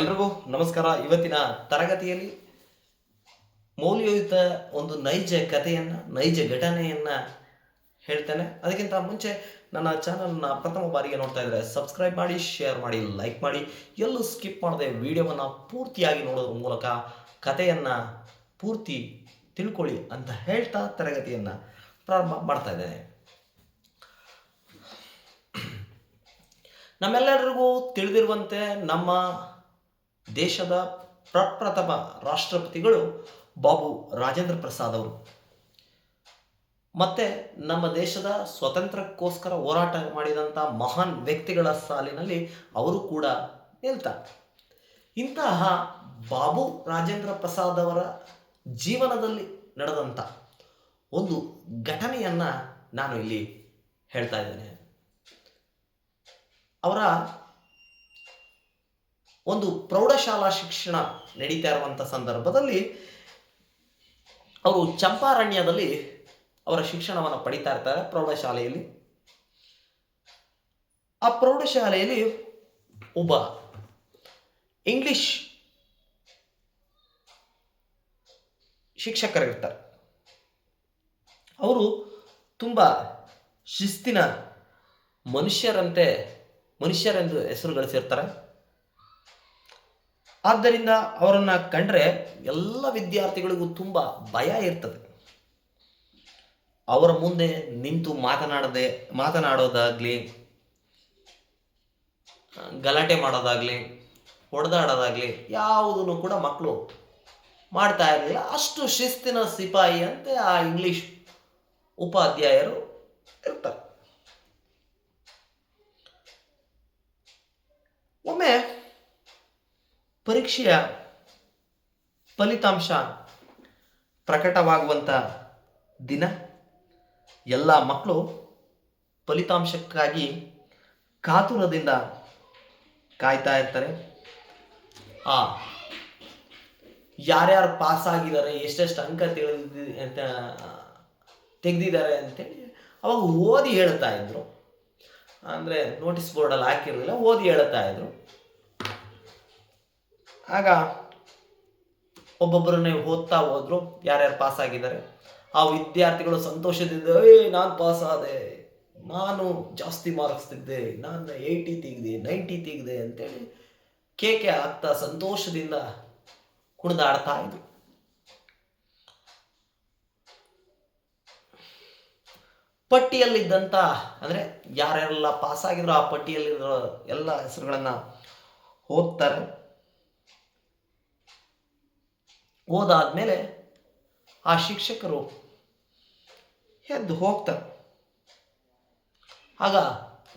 ಎಲ್ರಿಗೂ ನಮಸ್ಕಾರ. ಇವತ್ತಿನ ತರಗತಿಯಲ್ಲಿ ಮೌಲ್ಯಯುತ ಒಂದು ನೈಜ ಕಥೆಯನ್ನು, ನೈಜ ಘಟನೆಯನ್ನು ಹೇಳ್ತೇನೆ. ಅದಕ್ಕಿಂತ ಮುಂಚೆ ನನ್ನ ಚಾನಲ್ನ ಪ್ರಥಮ ಬಾರಿಗೆ ನೋಡ್ತಾ ಇದ್ದರೆ ಸಬ್ಸ್ಕ್ರೈಬ್ ಮಾಡಿ, ಶೇರ್ ಮಾಡಿ, ಲೈಕ್ ಮಾಡಿ. ಎಲ್ಲೂ ಸ್ಕಿಪ್ ಮಾಡದೆ ವಿಡಿಯೋವನ್ನು ಪೂರ್ತಿಯಾಗಿ ನೋಡೋದ್ರ ಮೂಲಕ ಕಥೆಯನ್ನು ಪೂರ್ತಿ ತಿಳ್ಕೊಳ್ಳಿ ಅಂತ ಹೇಳ್ತಾ ತರಗತಿಯನ್ನು ಪ್ರಾರಂಭ ಮಾಡ್ತಾ ಇದ್ದೇನೆ. ನಮ್ಮೆಲ್ಲರಿಗೂ ತಿಳಿದಿರುವಂತೆ ನಮ್ಮ ದೇಶದ ಪ್ರಪ್ರಥಮ ರಾಷ್ಟ್ರಪತಿಗಳು ಬಾಬು ರಾಜೇಂದ್ರ ಪ್ರಸಾದ್ ಅವರು. ಮತ್ತೆ ನಮ್ಮ ದೇಶದ ಸ್ವತಂತ್ರಕ್ಕೋಸ್ಕರ ಹೋರಾಟ ಮಾಡಿದಂಥ ಮಹಾನ್ ವ್ಯಕ್ತಿಗಳ ಸಾಲಿನಲ್ಲಿ ಅವರು ಕೂಡ ನಿಲ್ತಾರೆ. ಇಂತಹ ಬಾಬು ರಾಜೇಂದ್ರ ಪ್ರಸಾದ್ ಅವರ ಜೀವನದಲ್ಲಿ ನಡೆದಂಥ ಒಂದು ಘಟನೆಯನ್ನು ನಾನು ಇಲ್ಲಿ ಹೇಳ್ತಾ ಇದ್ದೇನೆ. ಅವರ ಒಂದು ಪ್ರೌಢಶಾಲಾ ಶಿಕ್ಷಣ ನಡೀತಾ ಇರುವಂಥ ಸಂದರ್ಭದಲ್ಲಿ ಅವರು ಚಂಪಾರಣ್ಯದಲ್ಲಿ ಅವರ ಶಿಕ್ಷಣವನ್ನು ಪಡಿತಾ ಇರ್ತಾರೆ ಪ್ರೌಢಶಾಲೆಯಲ್ಲಿ. ಆ ಪ್ರೌಢಶಾಲೆಯಲ್ಲಿ ಒಬ್ಬ ಇಂಗ್ಲಿಷ್ ಶಿಕ್ಷಕರಿರ್ತಾರೆ. ಅವರು ತುಂಬ ಶಿಸ್ತಿನ ಮನುಷ್ಯರಂತೆ ಮನುಷ್ಯರೆಂದು ಹೆಸರು ಗಳಿಸಿರ್ತಾರೆ ಆದ್ದರಿಂದ ಅವರನ್ನು ಕಂಡ್ರೆ ಎಲ್ಲ ವಿದ್ಯಾರ್ಥಿಗಳಿಗೂ ತುಂಬ ಭಯ ಇರ್ತದೆ. ಅವರ ಮುಂದೆ ನಿಂತು ಮಾತನಾಡದೆ, ಮಾತನಾಡೋದಾಗ್ಲಿ, ಗಲಾಟೆ ಮಾಡೋದಾಗ್ಲಿ ಹೊಡೆದಾಡೋದಾಗ್ಲಿ ಯಾವುದನ್ನು ಕೂಡ ಮಕ್ಕಳು ಮಾಡ್ತಾ ಇರಲಿಲ್ಲ. ಅಷ್ಟು ಶಿಸ್ತಿನ ಸಿಪಾಯಿ ಅಂತೆ ಆ ಇಂಗ್ಲಿಷ್ ಉಪಾಧ್ಯಾಯರು ಇರ್ತಾರೆ ಒಮ್ಮೆ ಪರೀಕ್ಷೆಯ ಫಲಿತಾಂಶ ಪ್ರಕಟವಾಗುವಂಥ ದಿನ. ಎಲ್ಲ ಮಕ್ಕಳು ಫಲಿತಾಂಶಕ್ಕಾಗಿ ಕಾತುರದಿಂದ ಕಾಯ್ತಾ ಇರ್ತಾರೆ. ಆ, ಯಾರ್ಯಾರು ಪಾಸ್ ಆಗಿದ್ದಾರೆ, ಎಷ್ಟೆಷ್ಟು ಅಂಕ ಅಂತ, ತೆಗೆದಿದ್ದಾರೆ ಅಂತೇಳಿ ಅವಾಗ ಓದಿ ಹೇಳ್ತಾ ಇದ್ರು. ಅಂದರೆ ನೋಟಿಸ್ ಬೋರ್ಡಲ್ಲಿ ಹಾಕಿರಲಿಲ್ಲ, ಓದಿ ಹೇಳ್ತಾ ಇದ್ರು. ಆಗ ಒಬ್ಬೊಬ್ಬರನ್ನೇ ಓದ್ತಾ ಹೋದ್ರು. ಯಾರ್ಯಾರು ಪಾಸ್ ಆಗಿದ್ದಾರೆ. ಆ ವಿದ್ಯಾರ್ಥಿಗಳು ಸಂತೋಷದಿಂದ, ಏ, ನಾನು ಪಾಸ್ ಆದೆ. ನಾನು ಜಾಸ್ತಿ ಮಾರ್ಕ್ಸ್ ತೆಗ್ದೆ. ನಾನು ಏಯ್ಟಿ ತೆಗ್ದೆ ನೈಂಟಿ ತೆಗ್ದೆ ಅಂತೇಳಿ ಕೇಕೆ ಆಗ್ತಾ ಸಂತೋಷದಿಂದ ಕುಣಿದಾಡ್ತಾ ಇದ್ರು. ಪಟ್ಟಿಯಲ್ಲಿದ್ದಂಥ ಅಂದರೆ ಯಾರ್ಯಾರೆಲ್ಲ ಪಾಸ್ ಆಗಿದ್ರು ಆ ಪಟ್ಟಿಯಲ್ಲಿರೋ ಎಲ್ಲ ಹೆಸರುಗಳನ್ನು ಓದ್ತಾರೆ. ಓದಾದ್ಮೇಲೆ ಆ ಶಿಕ್ಷಕರು ಎದ್ದು ಹೋಗ್ತಾರೆ. ಆಗ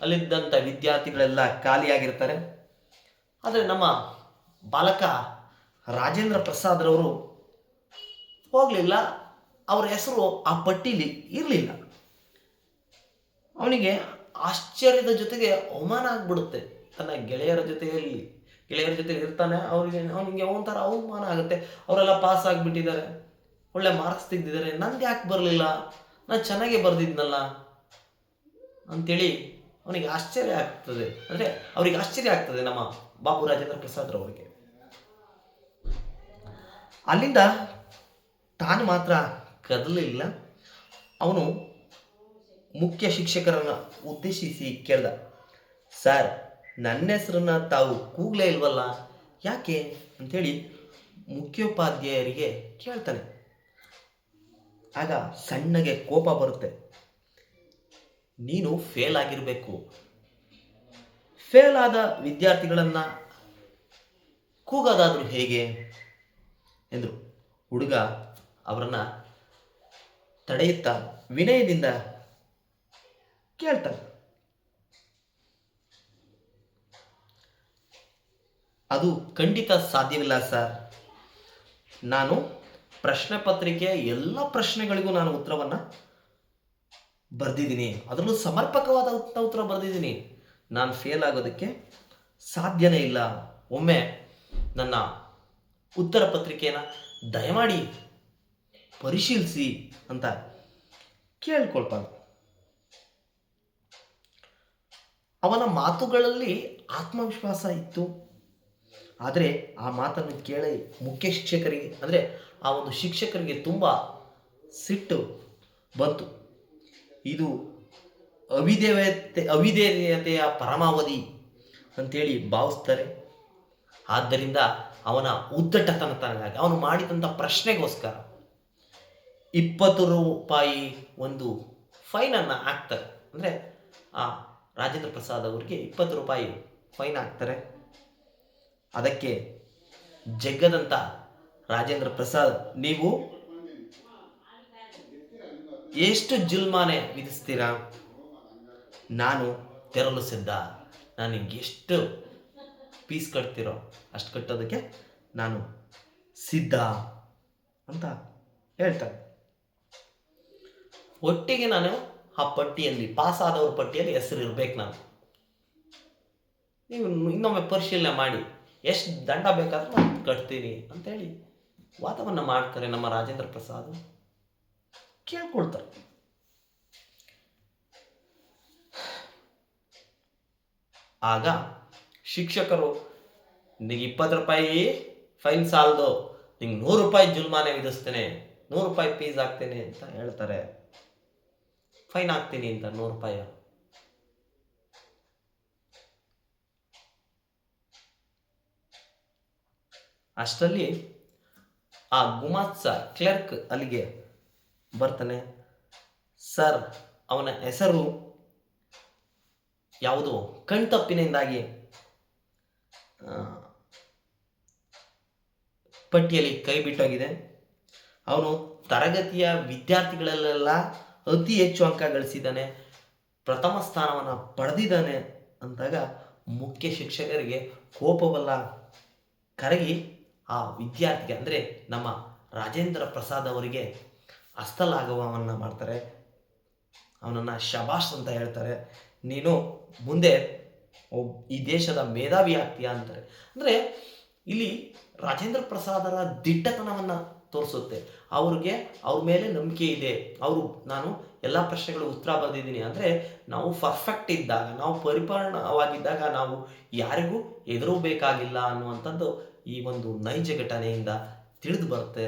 ಅಲ್ಲಿದ್ದಂಥ ವಿದ್ಯಾರ್ಥಿಗಳೆಲ್ಲ ಖಾಲಿಯಾಗಿರ್ತಾರೆ. ಆದರೆ ನಮ್ಮ ಬಾಲಕ ರಾಜೇಂದ್ರ ಪ್ರಸಾದ್ರವರು ಹೋಗಲಿಲ್ಲ. ಅವರ ಹೆಸರು ಆ ಪಟ್ಟಿಲಿ ಇರಲಿಲ್ಲ. ಅವನಿಗೆ ಆಶ್ಚರ್ಯದ ಜೊತೆಗೆ ಅವಮಾನ ಆಗ್ಬಿಡುತ್ತೆ. ತನ್ನ ಗೆಳೆಯರ ಜೊತೆಯಲ್ಲಿ ಗೆಳೆಯರ ಜೊತೆ ಇರ್ತಾನೆ, ಅವ್ರಿಗೆ ಅವ್ನಿಗೆ ಒಂಥರ ಅವಮಾನ ಆಗುತ್ತೆ. ಅವರೆಲ್ಲ ಪಾಸ್ ಆಗಿಬಿಟ್ಟಿದ್ದಾರೆ. ಒಳ್ಳೆ ಮಾರ್ಕ್ಸ್ ತೆಗೆದಿದ್ದಾರೆ. ನಂಗೆ ಯಾಕೆ ಬರಲಿಲ್ಲ? ನಾನು ಚೆನ್ನಾಗೇ ಬರೆದಿದ್ನಲ್ಲ ಅಂತೇಳಿ ಅವನಿಗೆ ಆಶ್ಚರ್ಯ ಆಗ್ತದೆ. ಅಂದರೆ ಅವರಿಗೆ ಆಶ್ಚರ್ಯ ಆಗ್ತದೆ ನಮ್ಮ ಬಾಬು ರಾಜೇಂದ್ರ ಪ್ರಸಾದ್ರವರಿಗೆ ಅಲ್ಲಿಂದ ತಾನು ಮಾತ್ರ ಕದಲಿಲ್ಲ. ಅವನು ಮುಖ್ಯ ಶಿಕ್ಷಕರನ್ನು ಉದ್ದೇಶಿಸಿ ಕೇಳ್ದ, ಸರ್ ನನ್ನ ಹೆಸರನ್ನ ತಾವು ಕೂಗ್ಲೇ ಇಲ್ವಲ್ಲ? ಯಾಕೆ? ಅಂಥೇಳಿ ಮುಖ್ಯೋಪಾಧ್ಯಾಯರಿಗೆ ಕೇಳ್ತಾನೆ. ಆಗ ಸಣ್ಣಗೆ ಕೋಪ ಬರುತ್ತೆ. ನೀನು ಫೇಲ್ ಆಗಿರಬೇಕು. ಫೇಲ್ ಆದ ವಿದ್ಯಾರ್ಥಿಗಳನ್ನು ಕೂಗೋದಾದರೂ ಹೇಗೆ? ಎಂದರು ಹುಡುಗ ಅವರನ್ನು ತಡೆಯುತ್ತಾ ವಿನಯದಿಂದ ಕೇಳ್ತಾನೆ. ಅದು ಖಂಡಿತ ಸಾಧ್ಯವಿಲ್ಲ ಸರ್. ನಾನು ಪ್ರಶ್ನೆ ಪತ್ರಿಕೆಯ ಎಲ್ಲ ಪ್ರಶ್ನೆಗಳಿಗೂ ನಾನು ಉತ್ತರವನ್ನು ಬರೆದಿದ್ದೀನಿ. ಅದರಲ್ಲೂ ಸಮರ್ಪಕವಾದ ಉತ್ತ- ಉತ್ತರ ಬರೆದಿದ್ದೀನಿ. ನಾನು ಫೇಲ್ ಆಗೋದಕ್ಕೆ ಸಾಧ್ಯನೇ ಇಲ್ಲ. ಒಮ್ಮೆ ನನ್ನ ಉತ್ತರ ಪತ್ರಿಕೆಯನ್ನು ದಯಮಾಡಿ ಪರಿಶೀಲಿಸಿ ಅಂತ ಕೇಳ್ಕೊಳ್ತಾನೆ. ಅವನ ಮಾತುಗಳಲ್ಲಿ ಆತ್ಮವಿಶ್ವಾಸ ಇತ್ತು. ಆದರೆ ಆ ಮಾತನ್ನು ಕೇಳಿ ಮುಖ್ಯ ಶಿಕ್ಷಕರಿಗೆ, ಅಂದರೆ ಆ ಒಂದು ಶಿಕ್ಷಕರಿಗೆ ತುಂಬ ಸಿಟ್ಟು ಬಂತು. ಇದು ಅವಿದೇವತೆ ಅವಿದೇಯತೆಯ ಪರಮಾವಧಿ ಅಂತೇಳಿ ಭಾವಿಸ್ತಾರೆ. ಆದ್ದರಿಂದ ಅವನ ಉದ್ದಟತನಕ್ಕಾಗಿ ಅವನು ಮಾಡಿದಂಥ ಪ್ರಶ್ನೆಗೋಸ್ಕರ ಇಪ್ಪತ್ತು ರೂಪಾಯಿ ಒಂದು ಫೈನನ್ನು ಹಾಕ್ತಾರೆ. ಅಂದರೆ ಆ ರಾಜೇಂದ್ರ ಪ್ರಸಾದ್ ಅವರಿಗೆ ಇಪ್ಪತ್ತು ರೂಪಾಯಿ ಫೈನ್ ಹಾಕ್ತಾರೆ. ಅದಕ್ಕೆ ಜಗ್ಗದಂತ ರಾಜೇಂದ್ರ ಪ್ರಸಾದ್, ನೀವು ಎಷ್ಟು ಜುಲ್ಮಾನೆ ವಿಧಿಸ್ತೀರಾ? ನಾನು ತೆರಲು ಸಿದ್ಧ. ನನಗೆ ಎಷ್ಟು ಪೀಸ್ ಕಟ್ತಿರೋ ಅಷ್ಟು ಕಟ್ಟೋದಕ್ಕೆ ನಾನು ಸಿದ್ಧ ಅಂತ ಹೇಳ್ತಾರೆ. ಒಟ್ಟಿಗೆ ನಾನು ಆ ಪಟ್ಟಿಯಲ್ಲಿ ಪಾಸ್ ಆದವ್ರ ಪಟ್ಟಿಯಲ್ಲಿ ಹೆಸರು ಇರ್ಬೇಕು ನಾನು. ನೀವು ಇನ್ನೊಮ್ಮೆ ಪರಿಶೀಲನೆ ಮಾಡಿ. ಎಷ್ಟು ದಂಡ ಬೇಕಾದರೂ ನಾನು ಕಟ್ತೀನಿ ಅಂತೇಳಿ ವಾದವನ್ನು ಮಾಡ್ತಾರೆ ನಮ್ಮ ರಾಜೇಂದ್ರ ಪ್ರಸಾದ್. ಕೇಳ್ಕೊಳ್ತಾರೆ. ಆಗ ಶಿಕ್ಷಕರು ನಿನಗೆ ಇಪ್ಪತ್ತು ರೂಪಾಯಿ ಫೈನ್ ಸಾಲದು, ನಿಂಗೆ ನೂರು ರೂಪಾಯಿ ಜುಲ್ಮಾನೆ ವಿಧಿಸ್ತೇನೆ, ನೂರು ರೂಪಾಯಿ ಫೀಸ್ ಹಾಕ್ತೇನೆ ಅಂತ ಹೇಳ್ತಾರೆ. ಫೈನ್ ಹಾಕ್ತೀನಿ ಅಂತ ನೂರು ರೂಪಾಯಿ ಅಷ್ಟರಲ್ಲಿ ಆ ಗುಮಾತ್ಸ ಕ್ಲರ್ಕ್ ಅಲ್ಲಿಗೆ ಬರ್ತಾನೆ. ಸರ್, ಅವನ ಹೆಸರು ಯಾವುದು? ಕಣ್ತಪ್ಪಿನಿಂದಾಗಿ ಪಟ್ಟಿಯಲ್ಲಿ ಕೈ ಬಿಟ್ಟೋಗಿದೆ. ಅವನು ತರಗತಿಯ ವಿದ್ಯಾರ್ಥಿಗಳಲ್ಲೆಲ್ಲ ಅತಿ ಹೆಚ್ಚು ಅಂಕ ಗಳಿಸಿದ್ದಾನೆ. ಪ್ರಥಮ ಸ್ಥಾನವನ್ನು ಪಡೆದಿದ್ದಾನೆ. ಅಂದಾಗ ಮುಖ್ಯ ಶಿಕ್ಷಕರಿಗೆ ಕೋಪವಲ್ಲ. ಕರಗಿ ಆ ವಿದ್ಯಾರ್ಥಿಗೆ ಅಂದರೆ ನಮ್ಮ ರಾಜೇಂದ್ರ ಪ್ರಸಾದ್ ಅವರಿಗೆ ಹಸ್ತಲಾಘವವನ್ನು ಮಾಡ್ತಾರೆ. ಅವನನ್ನು ಶಬಾಷ್ ಅಂತ ಹೇಳ್ತಾರೆ. ನೀನು ಮುಂದೆ ಈ ದೇಶದ ಮೇಧಾವಿ ಆಗ್ತೀಯಾ ಅಂತಾರೆ. ಅಂದರೆ ಇಲ್ಲಿ ರಾಜೇಂದ್ರ ಪ್ರಸಾದರ ದಿಟ್ಟತನವನ್ನು ತೋರಿಸುತ್ತೆ. ಅವ್ರಿಗೆ ಅವ್ರ ಮೇಲೆ ನಂಬಿಕೆ ಇದೆ. ಅವರು ನಾನು ಎಲ್ಲ ಪ್ರಶ್ನೆಗಳು ಉತ್ತರ ಬರೆದಿದ್ದೀನಿ. ಅಂದರೆ ನಾವು ಪರ್ಫೆಕ್ಟ್ ಇದ್ದಾಗ, ನಾವು ಪರಿಪೂರ್ಣವಾಗಿದ್ದಾಗ ನಾವು ಯಾರಿಗೂ ಎದುರಬೇಕಾಗಿಲ್ಲ ಅನ್ನುವಂಥದ್ದು ಈ ಒಂದು ನೈಜ ಘಟನೆಯಿಂದ ತಿಳಿದು ಬರುತ್ತೆ.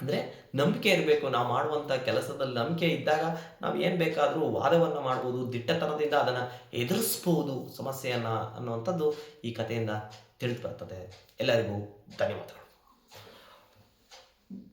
ಅಂದರೆ ನಂಬಿಕೆ ಇರಬೇಕು, ನಾವು ಮಾಡುವಂಥ ಕೆಲಸದಲ್ಲಿ ನಂಬಿಕೆ ಇದ್ದಾಗ ನಾವು ಏನು ಬೇಕಾದರೂ ವಾದವನ್ನು ಮಾಡ್ಬೋದು, ದಿಟ್ಟತನದಿಂದ ಅದನ್ನು ಎದುರಿಸ್ಬೋದು ಸಮಸ್ಯೆಯನ್ನು ಅನ್ನುವಂಥದ್ದು ಈ ಕಥೆಯಿಂದ ತಿಳಿದು ಬರ್ತದೆ. ಎಲ್ಲರಿಗೂ ಧನ್ಯವಾದಗಳು.